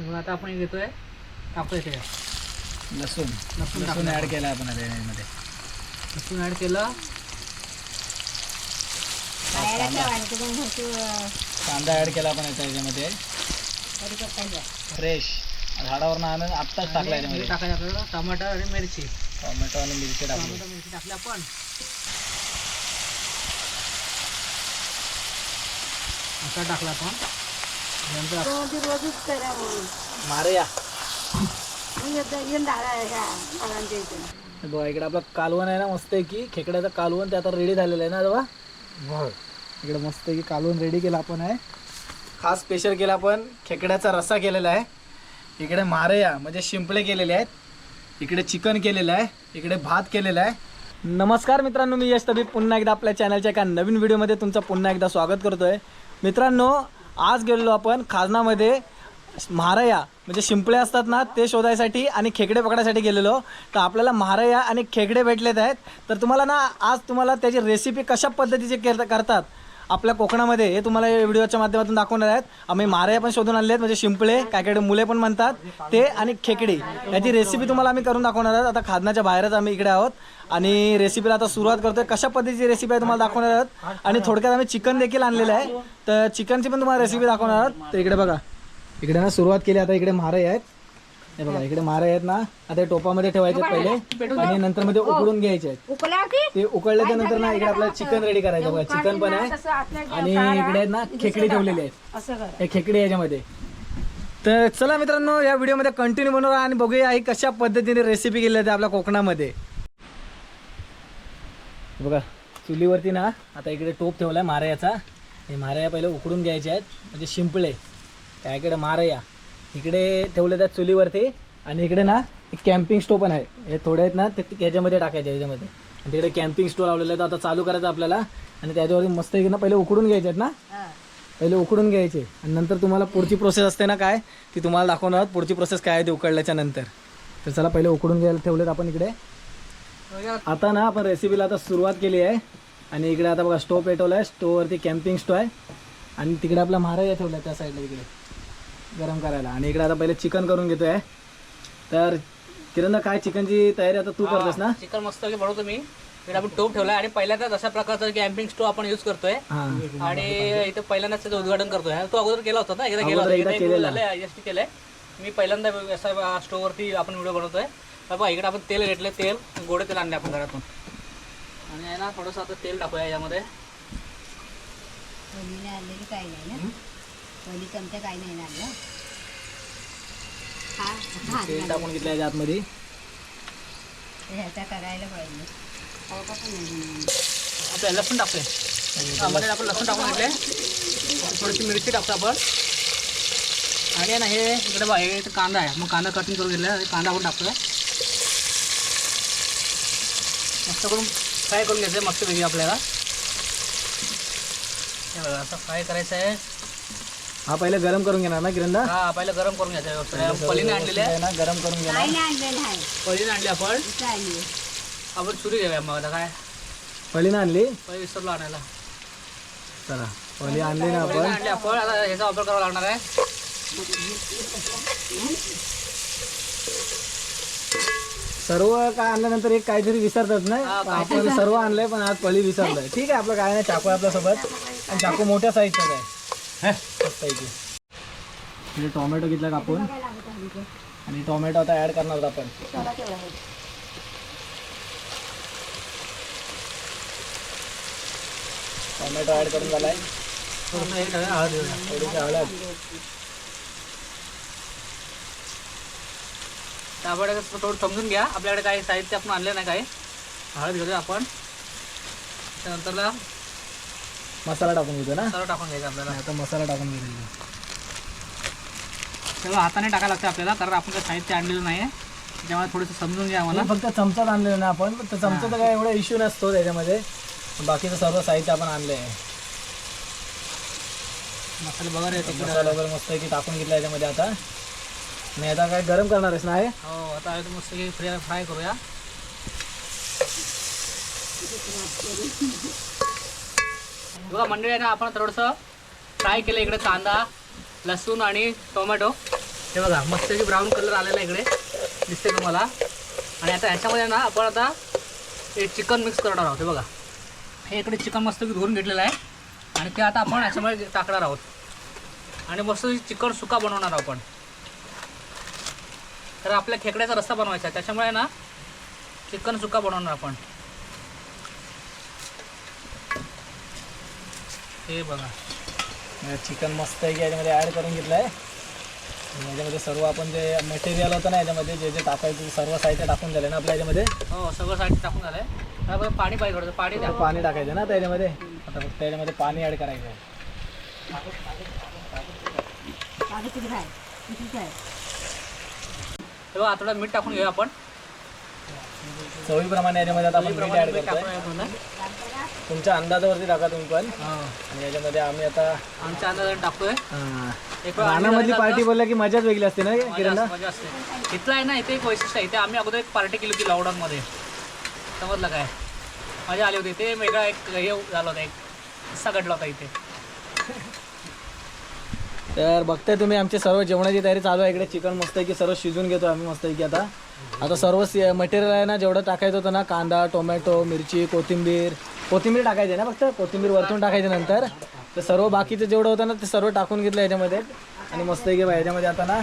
मग आता आपण हे घेतोय. टाकतोय ते लसूण. लसूण लसूण ऍड केला आपण आता यामध्ये लसूण ॲड केलं. कांदा. ऍड केला आपण आता याच्यामध्ये. फ्रेश झाडावरनं आणून आत्ताच टाकला याच्यामध्ये टाकायचं आपल्याला टमाटर आणि मिरची. टोमॅटो आणि मिरची टाकली. टमाटर मिरची टाकली आपण. असा टाकला आपण. मारूया. बघा इकडे आपलं कालवण आहे ना मस्त आहे की. खेकड्याचं कालवण ते आता रेडी झालेलं आहे ना तेव्हा इकडे मस्त आहे की कालवण रेडी केलं आपण आहे. खास स्पेशल केला आपण खेकड्याचा रस्सा केलेला आहे. इकडे मारया म्हणजे शिंपले केलेले आहेत. इकडे चिकन केलेलं आहे. इकडे भात केलेला आहे. नमस्कार मित्रांनो मी यश तबी पुन्हा एकदा आपल्या चॅनलच्या एका नवीन व्हिडिओमध्ये तुमचं पुन्हा एकदा स्वागत करतोय. मित्रांनो आज गेलेलो आपण खाजनामध्ये महाराया म्हणजे शिंपळे असतात ना ते शोधायसाठी आणि खेकडे पकडायसाठी गेलेलो. तर आपल्याला महाराया आणि खेकडे भेटलेत आहेत. तर तुम्हाला ना आज तुम्हाला त्याची रेसिपी कशा पद्धतीची करतात? आपल्या कोकणामध्ये हे तुम्हाला या व्हिडिओच्या माध्यमातून दाखवणार आहेत. आम्ही मारया पण शोधून आणले आहेत म्हणजे शिंपळे काय काय मुले पण म्हणतात ते आणि खेकडी. याची रेसिपी तुम्हाला आम्ही करून दाखवणार आहोत. आता खादनाच्या बाहेरच आम्ही इकडे आहोत. आणि रेसिपीला आता सुरुवात करतोय. कशा पद्धतीची रेसिपी आहे तुम्हाला दाखवणार आहोत. आणि थोडक्यात आम्ही चिकन देखील आणलेलं आहे. तर चिकनची पण तुम्हाला रेसिपी दाखवणार आहोत. तर इकडे बघा. इकडे ना सुरुवात केली आता इकडे मारे आहेत. हे बघा इकडे मारे आहेत ना आता हे टोपामध्ये ठेवायचे पहिले आणि नंतर मध्ये उकडून घ्यायचे ते उकळल्याच्या नंतर ना इकडे आपल्याला चिकन रेडी करायचं बघा चिकन पण आहे आणि इकडे आहेत ना खेकडी ठेवलेली आहेत. हे खेकडी आहे याच्यामध्ये. तर चला मित्रांनो या व्हिडिओमध्ये कंटिन्यू बनवूया आणि बघूया ही कशा पद्धतीने रेसिपी केली जाते आपल्या कोकणामध्ये. हे बघा चुलीवरती ना आता इकडे टोप ठेवलाय मारयाचा. हे मारया पहिले उकडून घ्यायचे आहेत. म्हणजे शिंपळे त्या इकडे मारया. इकडे ठेवले त्या चुलीवरती आणि इकडे ना एक कॅम्पिंग स्टोव पण आहे. हे थोडे आहेत ना ते याच्यामध्ये टाकायचे याच्यामध्ये. आणि तिकडे कॅम्पिंग स्टोव लावलेलं आहे तर आता चालू करायचं आपल्याला. आणि त्याच्यावरती मस्त ना पहिले उकडून घ्यायचे आहेत ना. पहिले उकडून घ्यायचे. आणि नंतर तुम्हाला पुढची प्रोसेस असते ना काय ती तुम्हाला दाखवणार आहोत. पुढची प्रोसेस काय आहे ते उकडल्याच्या नंतर. तर चला पहिले उकडून घ्यायला ठेवलेत आपण इकडे. आता ना आपण रेसिपीला आता सुरुवात केली आहे. आणि इकडे आता बघा स्टोव पेटवला आहे स्टोववरती कॅम्पिंग स्टोव आहे. आणि तिकडे आपला महाराजा ठेवला आहे त्या साईडला इकडे. गरम करायला. आणि इकडे आता पहिले चिकन करून घेतोय. आहे तर किरण काय चिकनची तयारी आता तू करतोस ना? चिकन मस्त बनवतो मी. इकडे आपण टोप ठेवला आणि पहिल्यांदाच अशा प्रकारचा कॅम्पिंग स्टोव आपण युज करतोय. हां. आणि इथे पहिल्यांदाच त्याचं उद्घाटन करतोय. तो अगोदर केला होता ना? एकदा केला होता. केलंय. मी पहिल्यांदा असा स्टोवरती आपण व्हिडिओ बनवतोय. बघा इकडे आपण तेल घेतलं तेल गोडे तेल आणले आपण घरातून. आणि आहे ना थोडंसं आता तेल टाकूया यामध्ये पहिली चमचा काही नाही आणलं हा हा तेल टाकून घेतलं याच्या आतमध्ये. ह्याचा करायला पाहिजे. आपल्या लसूण टाकतोय त्यामध्ये आपण लसूण टाकून घेतले थोडीशी मिरची टाकतो आपण. आणि आहे ना हे इकडे बघा हे कांदा आहे. मग कांदा कटिंग करून घेतला कांदा आपण टाकतोय. मस्त करून फ्राय करून घ्यायचं आहे मस्त वेगळी आपल्याला. असं फ्राय करायचं आहे. हा पहिले गरम करून घेणार ना किरणदा? हा पहिलं गरम करून घ्यायचं. आहे पलीने आणलेले आहे. ना गरम करून घेणार आणलेलं आहे पलीने आणली आपण. इथं आणली आपण चुरी घेऊया मग आता काय? पहिली ना आणली? पहिले विसरलो आणायला. चला पहिली आणली ना पलीने आपण. आणली आपण. आता ह्याचा वापर करावा लागणार आहे. सर्व काय आणल्यानंतर एक काहीतरी विसरतात नाही? हा, पण आपण सर्व आणलंय पण आज पळी विसरलोय. ठीक आहे आपलं काय नाही चाकू आहे आपल्यासोबत आणि चाकू मोठ्या साईजचा आहे. म्हणजे टोमॅटो घेतला कापून आणि टोमॅटो आता ऍड करणार आपण. टोमॅटो ऍड करून झालाय. हळद. थोडीशी हळद थोडं समजून घ्या. आपल्याकडे काही साहित्य आपण आणलं नाही काही. हळद घेऊया आपण. त्यानंतरला मसाला टाकून घेतो ना? सर्व टाकून घ्यायचं आपल्याला. आता मसाला टाकून घेतो तेव्हा हाताने टाकायला लागतं आपल्याला कारण आपण काही साहित्य आणलेलं नाही आहे त्यामुळे थोडंसं समजून घ्या मला फक्त चमचाच आणलेला ना आपण तर चमचा तर काय एवढा इश्यू नसतो त्याच्यामध्ये. बाकीचं सर्व साहित्य आपण आणलंय. मसाले बघा रे तिकडे. मसाला वगैरे मस्त की टाकून घेतला याच्यामध्ये आता. आणि आता काय गरम करणार आहेस ना हे हो आता आहे मस्त फ्राय फ्राय करूया. बघा मंडळी आहे ना आपण थोडंसं फ्राय केलं इकडे कांदा लसूण आणि टोमॅटो. हे बघा मस्त ब्राऊन कलर आलेला आहे इकडे. दिसते तुम्हाला. आणि आता ह्याच्यामध्ये ना आपण आता हे चिकन मिक्स करणार आहोत. हे बघा. हे इकडे चिकन मस्त धुवून घेतलेलं आहे. आणि ते आता आपण ह्याच्यामध्ये टाकणार आहोत. आणि मस्त चिकन सुका बनवणार आहोत आपण. तर आपल्या खेकड्याचा रस्ता बनवायचा आहे. त्याच्यामुळे ना चिकन सुका बनवणार आपण. हे बघा. चिकन मस्त आहे की याच्यामध्ये ॲड करून घेतलं आहे याच्यामध्ये सर्व आपण जे मटेरियल होतं ना याच्यामध्ये जे जे टाकायचं सर्व साहित्य टाकून झालं ना आपल्या याच्यामध्ये. हो सगळं साईड टाकून आता बघा पाणी पाहिजे थोडंसं पाणी पाणी टाकायचं ना त्याच्यामध्ये आता फक्त याच्यामध्ये पाणी ॲड करायचं आहे. आहे आहे हे बघा थोडं मीठ टाकून घेऊया आपण. चवीप्रमाणे याच्यामध्ये आता आपण मीठ ॲड मीठ तुमच्या अंदाजावरती टाका तुम्ही पण. आणि याच्यामध्ये आम्ही आता आमच्या अंदाजाने टाकतोय. एक वेळ आम्ही रानामधली घरी पार्टी जातो. बोलल्या की मजाच वेगळी असते ना मजा किरणला असते, मजा असते. इथलं आहे ना इथे एक वैशिष्ट्य आहे इथे आम्ही अगोदर एक पार्टी केली होती लॉकडाऊनमध्ये समजलं काय? मजा आली होती ते वेगळा एक हे झालं होतं एक किस्सा घडला होता इथे. तर बघताय तुम्ही आमची सर्व जेवणाची तयारी चालू आहे इकडे. चिकन मस्त आहे की सर्व शिजून घेतो आम्ही मस्त आहे की आता. आता सर्व मटेरियल आहे ना जेवढं टाकायचं होतं ना कांदा टोमॅटो मिरची कोथिंबीर कोथिंबीर टाकायची ना फक्त? कोथिंबीर वरतून टाकायची नंतर. तर सर्व बाकीचं जेवढं होतं ना ते सर्व टाकून घेतलं याच्यामध्ये. आणि मस्त आहे की बा याच्यामध्ये आता ना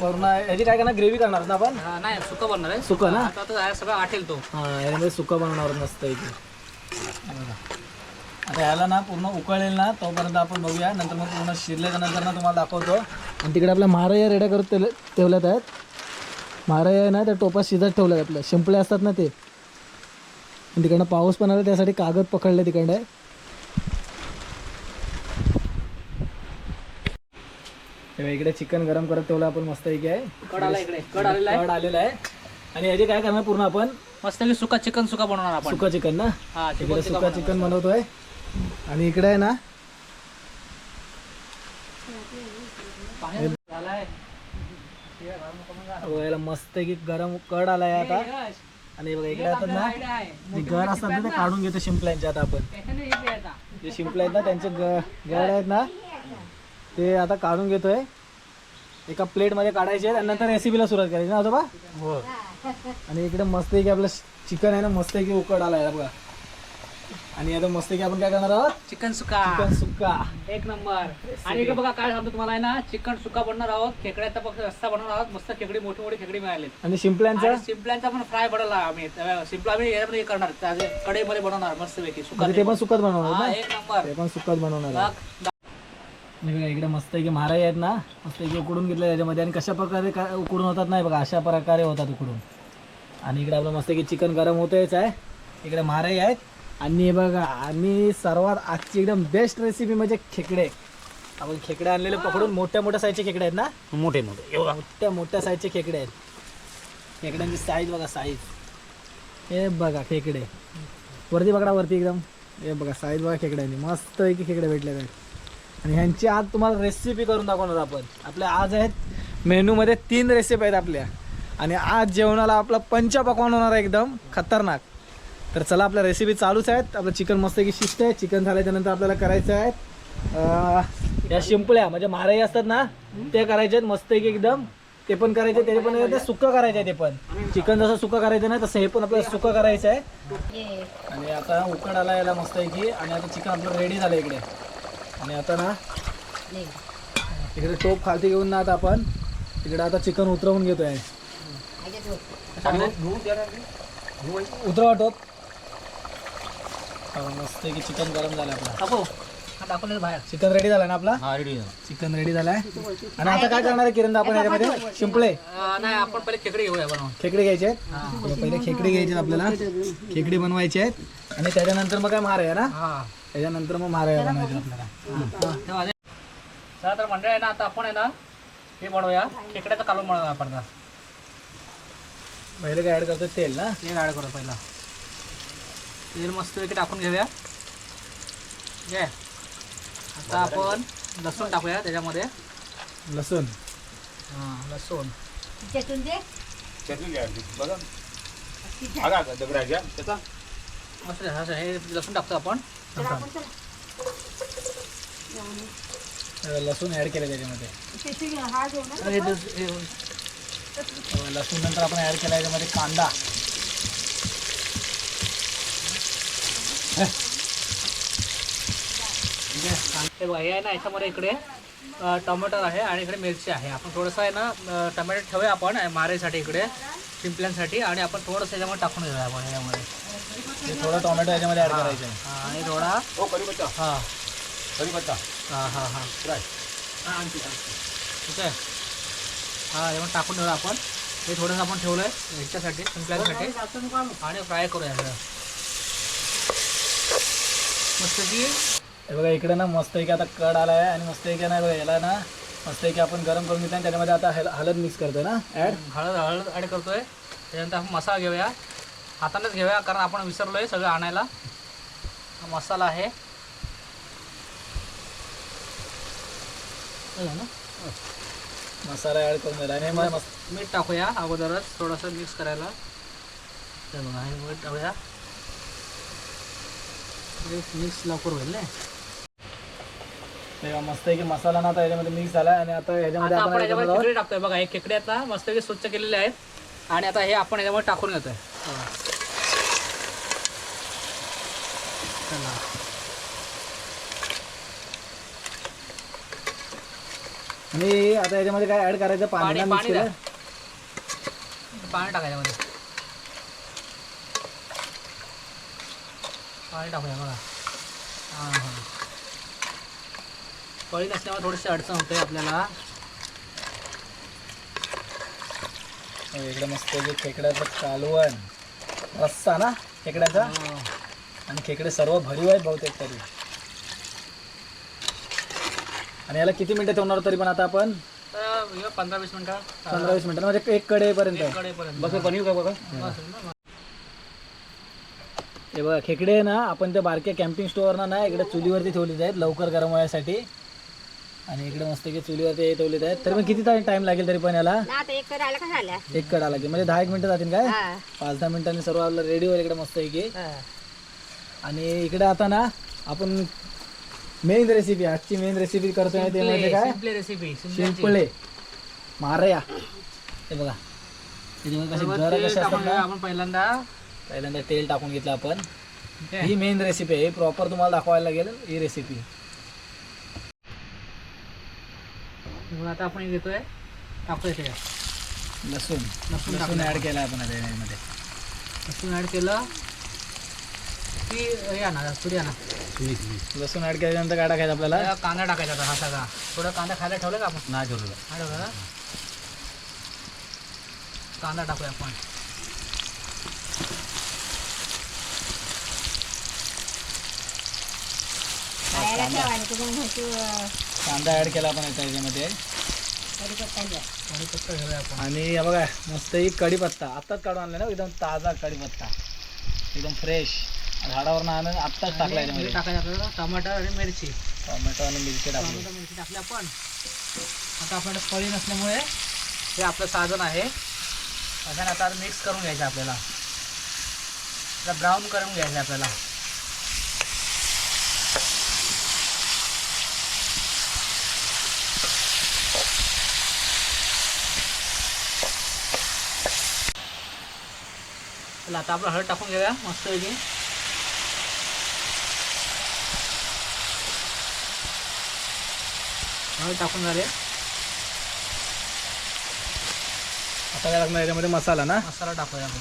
पूर्ण याची काय करणार? ग्रेव्ही करणार ना आपण? नाही सुकं बनणार आहे. सुकं ना? सगळं आठेल तो. हां याच्यामध्ये सुकं बनवणार मस्त आहे की. आता याला ना पूर्ण उकळेल ना तोपर्यंत आपण बघूया. नंतर मग पूर्ण शिरल्याच्या नंतर ना तुम्हाला दाखवतो. आणि तिकडे आपल्या महाराया रेड्या करत ठेवले- ठेवल्यात आहेत. महाराया ना त्या टोपात शिजत ठेवल्यात आपल्या. शिंपले असतात ना ते. आणि तिकडनं पाऊस पण आला त्यासाठी कागद पकडले तिकडे. तेव्हा इकडे चिकन गरम करत ठेवलं आपण मस्त इकडे आहे. कड आलेला आहे. आणि याचे काय करणार पूर्ण आपण? मस्त की सुका चिकन सुका बनवणार आपण. सुका चिकन ना? हा इकडे चिकन सुका चिकन बनवतोय. आणि इकडे आहे ना? मस्त की गरम कड आलाय आता. आणि बघा इकडे आता ना जे घर असतात ना ते काढून घेतो शिंपल्यांचे आता आपण. जे शिंपले आहेत ना त्यांचे ग गड आहेत ना ते आता काढून घेतोय. एका प्लेटमध्ये काढायचे आहेत आणि नंतर रेसिपीला सुरुवात करायची ना आजोबा? हो. आणि इकडे मस्त की आपलं चिकन आहे ना मस्त की उकड आलाय बघा. आणि आता मस्त की आपण काय करणार आहोत? चिकन सुका. चिकन सुक्का एक नंबर. आणि इकडे बघा काय सांगतो तुम्हाला आहे ना चिकन सुका बनणार आहोत खेकड्याचा फक्त रस्ता बनवणार आहोत मस्त खेकडी मोठी मोठी खेकडी मिळाली. आणि शिंपल्यांचं? शिंपल्यांचा पण फ्राय बनवला आम्ही. शिंपला आम्ही याच्यामध्ये हे करणार त्याचे कढईमध्ये बनवणार मस्त पैकी सुका म्हणजे ते पण सुकत बनवणार ना? एक नंबर. ते पण सुकत बनवणार इकडे मस्त आहे की महाराज आहेत ना मस्त की उकडून घेतले त्याच्यामध्ये. आणि कशा प्रकारे उकडून होतात नाही बघा अशा प्रकारे होतात उकडून. आणि इकडे आपलं मस्त की चिकन गरम होतच आहे. इकडे महाराज आहेत. आणि बघा आणि सर्वात आजची एकदम बेस्ट रेसिपी म्हणजे खेकडे. आपण खेकडे आणलेले पकडून मोठ्या मोठ्या साईजचे खेकडे आहेत ना? मोठे मोठे. एवढा मोठ्या मोठ्या साईजचे खेकडे आहेत. खेकड्यांची साईज बघा साईज हे बघा खेकडे. वरती बघा वरती एकदम. हे बघा साईज बघा खेकड्यांनी मस्त पैकी खेकडे भेटले आहेत. आणि ह्यांची आज तुम्हाला रेसिपी करून दाखवणार आपण. आपल्या आज आहेत मेनूमध्ये तीन रेसिपी आहेत आपल्या. आणि आज जेवणाला आपला पंचपक्वान होणार आहे एकदम खतरनाक. तर चला आपल्या रेसिपी चालूच आहेत. आपलं चिकन मस्त की शिस्त आहे चिकन झाल्याच्यानंतर आपल्याला करायचं आहे. या शिंपल्या म्हणजे माराई असतात ना ते करायचे आहेत मस्त की एकदम. ते पण करायचे ते पण ते सुक्कं करायचं आहे ते पण. चिकन जसं सुक्कं करायचं ना तसं हे पण आपल्याला सुक्कं करायचं आहे. ये आणि आता उकड आला याला मस्त की आणि आता चिकन आपलं रेडी झालं इकडे. आणि आता ना. इकडे टोप खालती घेऊन ना आता आपण. तिकडे आता चिकन उतरवून घेतोय. उतरवा टोप. मस्त की चिकन गरम झालं आपलं. टाकू हा टाकून बाहेर. चिकन रेडी झालं ना आपला? हा रेडी चिकन रेडी झालाय. आणि आता काय करणार आहे किरण आपण याच्यामध्ये? शिंपले. नाही आपण पहिले खेकडी घेऊया बनवून. खेकडे घ्यायचे आहेत? पहिले खेकडे घ्यायचे आहेत आपल्याला. खेकडे बनवायचे आहेत. आणि त्याच्यानंतर मग काय माराया ना? हा. त्याच्यानंतर मग माराया बनवायचे आपल्याला. हा. चला तर मंडळी आहे ना आता आपण आहे ना हे बनवूया. खेकड्याचं कालवण बनवूया आपण. पहिले काय ऍड करतो तेल ना? तेल ॲड करू पहिला. तेल मस्तपैकी टाकून घेऊया. घे आता आपण लसूण टाकूया त्याच्यामध्ये. लसूण. हाँ लसूण. त्यातून दे. चटणी घ्यायची बघा. आगा का दगडाच्या त्याचा. मस्त हे लसूण टाकतो आपण. चला आपण चला. लसूण ऍड केलं त्याच्यामध्ये. लसूण. नंतर आपण ऍड केला याच्यामध्ये कांदा. हे बघा हे आहे ना याच्यामध्ये इकडे अ, टोमॅटो आहे आणि इकडे मिरची आहे. आपण थोडंसं आहे ना टोमॅटो ठेवूया आपण मारेसाठी इकडे शिंपल्यांसाठी आणि आपण थोडंसं याच्यामध्ये टाकून घेऊया आपण याच्यामध्ये. हे थोडं टोमॅटो याच्यामध्ये ऍड करायचं आहे. हा, आणि थोडा हो कढीपत्ता. हा. कढीपत्ता. हा हा हा. फ्राय ठीक आहे? हा यामध्ये टाकून ठेवूया आपण. हे थोडंसं आपण ठेवलं आहे ह्याच्यासाठी शिंपल्यांसाठी आणि फ्राय करूया. मस्त की हे बघा इकडे ना मस्त की आता कड आला आहे आणि मस्त की ना बघा याला ना मस्त की आपण गरम करून घेतो आणि त्याच्यामध्ये आता हल- हळद मिक्स करतो ना ऍड हळद हळद ॲड करतोय. त्याच्यानंतर आपण मसाला घेऊया. हातानेच घेऊया कारण आपण विसरलोय सगळं आणायला. हा मसाला आहे. ना? मसाला ऍड करून दिला आणि मस्त मीठ टाकूया अगोदरच थोडंसं मिक्स करायला. बघा मीठ टाकूया. मिक्स लवकर होईल ना तेव्हा मस्त की मसाला ना आता याच्यामध्ये मिक्स झाला आणि आता ह्याच्यामध्ये आता आपण याच्यामध्ये खेकडे टाकतोय. बघा हे खेकडे आता मस्तपैकी स्वच्छ केलेले आहेत. आणि आता हे आपण याच्यामध्ये टाकून घेतोय. चला. आणि आता याच्यामध्ये काय ऍड करायचं? पाणी पाणी द्या. पाणी टाकूया बघा. हां हां पळी नसल्यामुळे थोडीशी अडचण होते आपल्याला. इकडे मस्त की खेकड्याचं कालवण. रस्सा ना खेकड्याचा? हो. आणि खेकडे सर्व भरीव आहेत बहुतेक तरी. आणि याला किती मिनिटं ठेवणार तरी पण आता आपण? पंधरा वीस मिनिटं. पंधरा वीस मिनिटं म्हणजे एक कडेपर्यंत. कडेपर्यंत. बस पनीर का बघा. हे बघा खेकडे आहे ना आपण त्या बारक्या कॅम्पिंग स्टोअरना ना इकडे चुलीवरती ठेवलेले आहेत लवकर गरम व्हायसाठी. आणि इकडे मस्त की चुलीवरती ठेवलेले आहेत. तरी पण किती टाइम लागेल तरी पण याला? एक कर आला का झाल्या एक कडा लागेल म्हणजे दहा एक मिनिटं जातील काय? हा. पाच दहा मिनिटांनी सर्व आपलं रेडी होईल इकडे मस्त की हा. आणि इकडे आता ना आपण मेन रेसिपी आजची मेन रेसिपी करतोय ते म्हणजे काय? रेसिपी शिंपळे मारया. हे बघा. बघा कसे घर आपण पहिल्यांदा पहिल्यांदा तेल टाकून घेतलं आपण? ही मेन रेसिपी आहे. प्रॉपर तुम्हाला दाखवायला लागेल ही रेसिपी आता आपण घेतोय. टाकतोय त्याच्यात लसूण. लसूण लसूण. ऍड केला आपण. आता यामध्ये लसूण ॲड केलं. की हे आणा तुरी आणा. लसूण ऍड केल्यानंतर काय टाकायचं आपल्याला. कांदा टाकायचा आता हा सगळा. थोडा कांदा खायला ठेवला का आपण? नाही ठेवला? ना कांदा टाकूया आपण. खायला कांदा. ऍड केला आपण याच्या याच्यामध्ये. कढीपत्ता घेऊया आपण. आणि हे बघा मस्त ही कढीपत्ता. आत्ताच काढून आणला ना एकदम ताजा कढीपत्ता. एकदम फ्रेश झाडावरून आणून आत्ताच टाकला याच्यामध्ये टाकायचं आपल्याला टमाटर आणि मिरची. टोमॅटो आणि मिरची टाकली. टमाटर मिरची टाकली आपण. आता आपल्याकडे फळी नसल्यामुळे हे आपलं साधन आहे. अशाने आता मिक्स करून घ्यायचं आपल्याला. ब्राऊन करून घ्यायचं आपल्याला. चला आता आपलं हळद टाकून घेऊया मस्त पैकी. हळद टाकून झाले. आता काय लागणार याच्यामध्ये? मसाला ना? मसाला टाकूया आपण.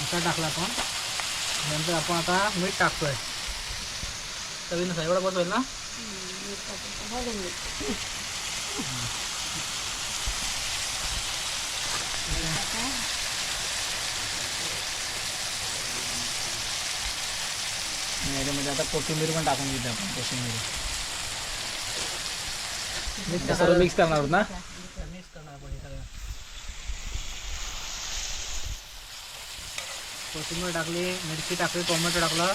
मसाला टाकला आपण. नंतर आपण आता मीठ टाकतोय. चवीनुसार एवढं बस होईल ना कोथिंबीर पण टाकून घेतो आपण कोथिंबीर मिक्स करणार ना कोथिंबीर टाकली, मिरची टाकली, टोमॅटो टाकला,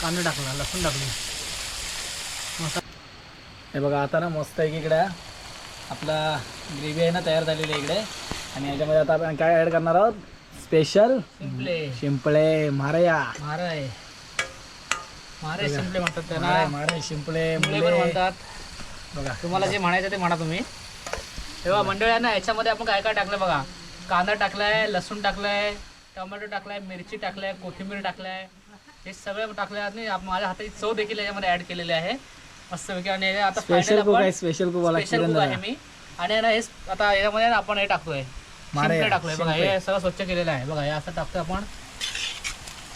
कांदा टाकला, लसूण टाकली. हे बघा आता ना मस्त आहे की इकडे. आपला ग्रेव्ही आहे ना तयार झालेली आहे इकडे. आणि याच्यामध्ये आता आपण काय ॲड करणार आहोत? स्पेशल सिंपले शिंपळे मारया. मारे मारे सिंपले म्हणतात त्यांना मारे शिंपळे मुले. पण म्हणतात. बघा. तुम्हाला जे म्हणायचं ते म्हणा तुम्ही. तेव्हा मंडळी आहे ना याच्यामध्ये आपण काय काय टाकलं बघा? कांदा टाकलाय लसूण टाकलाय टोमॅटो टाकलाय मिरची टाकलाय कोथिंबीर टाकलाय. हे सगळं टाकलं आणि माझ्या हाताची चव देखील याच्यामध्ये ऍड केलेली आहे. मस्तपैकी आणि आता स्पेशल कुक आहे स्पेशल कुक वाला स्पेशल कुक आहे. मी. आणि ना हे आता याच्यामध्ये आपण हे टाकतोय. मारे शिंपले टाकलोय बघा. हे सगळं स्वच्छ केलेलं आहे. बघा हे असं टाकतोय आपण.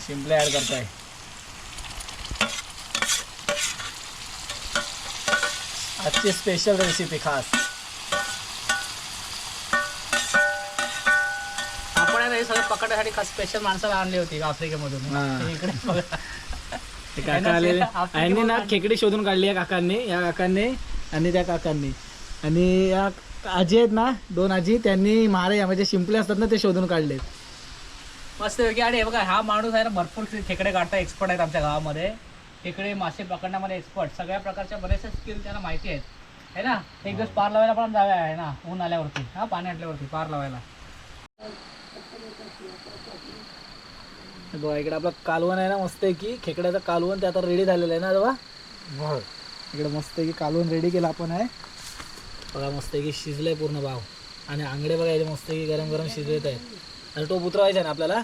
शिंपले ऍड करताय. आजची स्पेशल रेसिपी खास. आपण हे सगळं पकडण्यासाठी खास स्पेशल माणसाला आणली होती आफ्रिकेमधून. इकडे बघा. ते काका आलेले. यांनी ना खेकडी शोधून काढली आहे काकांनी या काकांनी आणि त्या काकांनी. आणि या आजी आहेत ना दोन आजी त्यांनी मारे म्हणजे शिंपले असतात ना ते शोधून काढले मस्त आणि हे बघा हा माणूस आहे ना भरपूर खेकडे काढता एक्सपर्ट आहेत आमच्या गावामध्ये. खेकडे मासे पकडण्यामध्ये एक्सपर्ट सगळ्या प्रकारच्या बरेचसे स्किल त्यांना माहिती आहेत. है ना? एक दिवस पार लावायला पण जाऊया आहे ना ऊन आल्यावरती. हा पाणी आटल्यावरती पार लावायला. बघा इकडे आपलं कालवण आहे ना मस्त आहे की खेकड्याचं कालवण ते आता रेडी झालेलं आहे ना तेव्हा इकडे मस्त आहे की कालवण रेडी केलं आपण आहे. बघा मस्त आहे की शिजलंय पूर्ण भाव. आणि आंगडे बघा इथे मस्त आहे की गरम गरम शिजवत आहेत. आणि टोप उतरवायचा आहे ना आपल्याला?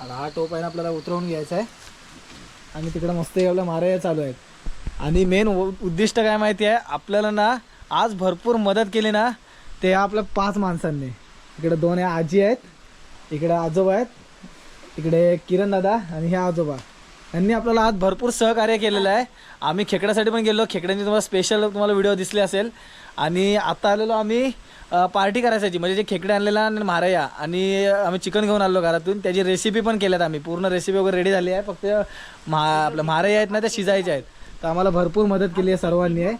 आता हा टोप आहे ना आपल्याला उतरवून घ्यायचा आहे. आणि तिकडे मस्त आहे आपल्या माराया चालू आहेत. आणि मेन उद्दिष्ट काय माहिती आहे? आपल्याला ना आज भरपूर मदत केली ना ते आपल्या पाच माणसांनी. इकडे दोन आजी आहेत. इकडे आजोबा आहेत. इकडे किरण दादा आणि हे आजोबा. यांनी आपल्याला आज भरपूर सहकार्य केलेलं आहे. आम्ही खेकड्यासाठी पण गेलो. खेकड्यांची तुम्हाला स्पेशल तुम्हाला व्हिडिओ दिसले असेल. आणि आता आलेलो आम्ही पार्टी करायसाठी. म्हणजे जे खेकडे आणलेला आणि मारया आणि आम्ही चिकन घेऊन आलो घरातून. त्याची रेसिपी पण केल्यात आम्ही. पूर्ण रेसिपी वगैरे रेडी झाली आहे. फक्त मा आपल्या मारया आहेत ना त्या शिजायच्या आहेत. तर आम्हाला भरपूर मदत केली आहे सर्वांनी. आहे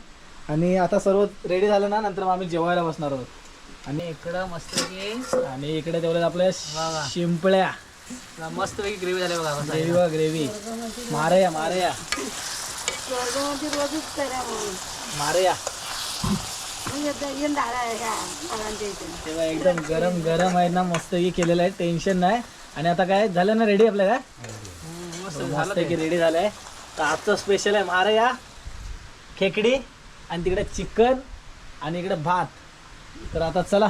आणि आता सर्व रेडी झालं ना नंतर मग आम्ही जेवायला बसणार आहोत. आणि इकडं मस्त आणि इकडे तेवढ्या आपल्या. शिंपळ्या मस्त पैकी ग्रेव्ही झाली बघा. ग्रेव्ही वा ग्रेव्ही मारया मारया. मारया. का तेव्हा एकदम गरम गरम आहे ना मस्त केलेलं आहे. टेन्शन नाही. आणि आता काय झालं ना रेडी आपल्या काय? मस्त झालं. की रेडी झालंय. तर आजचं स्पेशल आहे मारया खेकडी आणि तिकडे चिकन आणि इकडे भात. तर आता चला.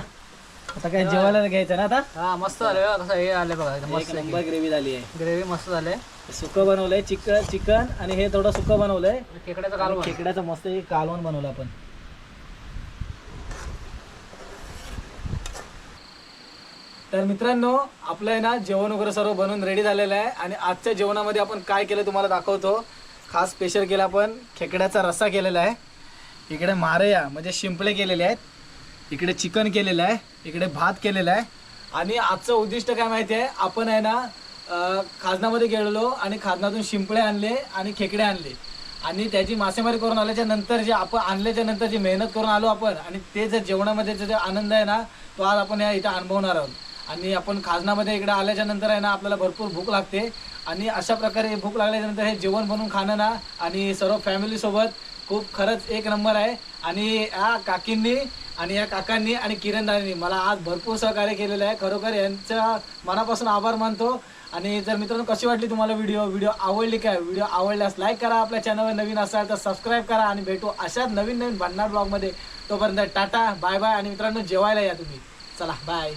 आता काय जेवायला घ्यायचं ना आता? हा मस्त झालं बघा कसं हे आले बघा एकदम एक मस्त नंबर ग्रेव्ही झाली आहे. ग्रेव्ही मस्त झाले. सुकं बनवलंय चिकन चिकन आणि हे थोडं सुकं बनवलंय. खेकड्याचं कालवण. खेकड्याचं मस्त एक कालवण बनवलं आपण. तर मित्रांनो आपलं आहे ना जेवण वगैरे सर्व बनवून रेडी झालेलं आहे. आणि आजच्या जेवणामध्ये आपण काय केलं तुम्हाला दाखवतो. खास स्पेशल केला आपण खेकड्याचा रस्सा केलेला आहे. इकडे मारया म्हणजे शिंपले केलेले आहेत. इकडे चिकन केलेलं आहे इकडे भात केलेला आहे. आणि आजचं उद्दिष्ट काय माहिती आहे? आपण आहे ना अं, खाजनामध्ये गेलेलो आणि खाजनातून शिंपळे आणले आणि खेकडे आणले. आणि त्याची मासेमारी करून आल्याच्यानंतर जे आपण आणल्याच्या नंतर जी मेहनत करून आलो आपण आणि ते जे जेवणामध्ये जे आनंद आहे ना तो आज आपण या इथं अनुभवणार आहोत. आणि आपण खाजनामध्ये इकडे आल्याच्यानंतर आहे ना आपल्याला भरपूर भूक लागते. आणि अशा प्रकारे भूक लागल्यानंतर हे जेवण बनवून खाणं ना आणि सर्व फॅमिलीसोबत खूप खरंच एक नंबर आहे. आणि या काकींनी आणि या काकांनी आणि किरण दादांनी मला आज भरपूर सहकार्य केलेलं आहे. खरोखर यांचा मनापासून आभार मानतो. आणि जर मित्रांनो कशी वाटली तुम्हाला व्हिडिओ? व्हिडिओ आवडली काय? व्हिडिओ आवडल्यास लाईक करा. आपल्या चॅनलवर नवीन असाल तर सबस्क्राईब करा आणि भेटू अशाच नवीन नवीन भन्नाट ब्लॉगमध्ये तोपर्यंत टाटा बाय बाय आणि मित्रांनो जेवायला या तुम्ही. चला बाय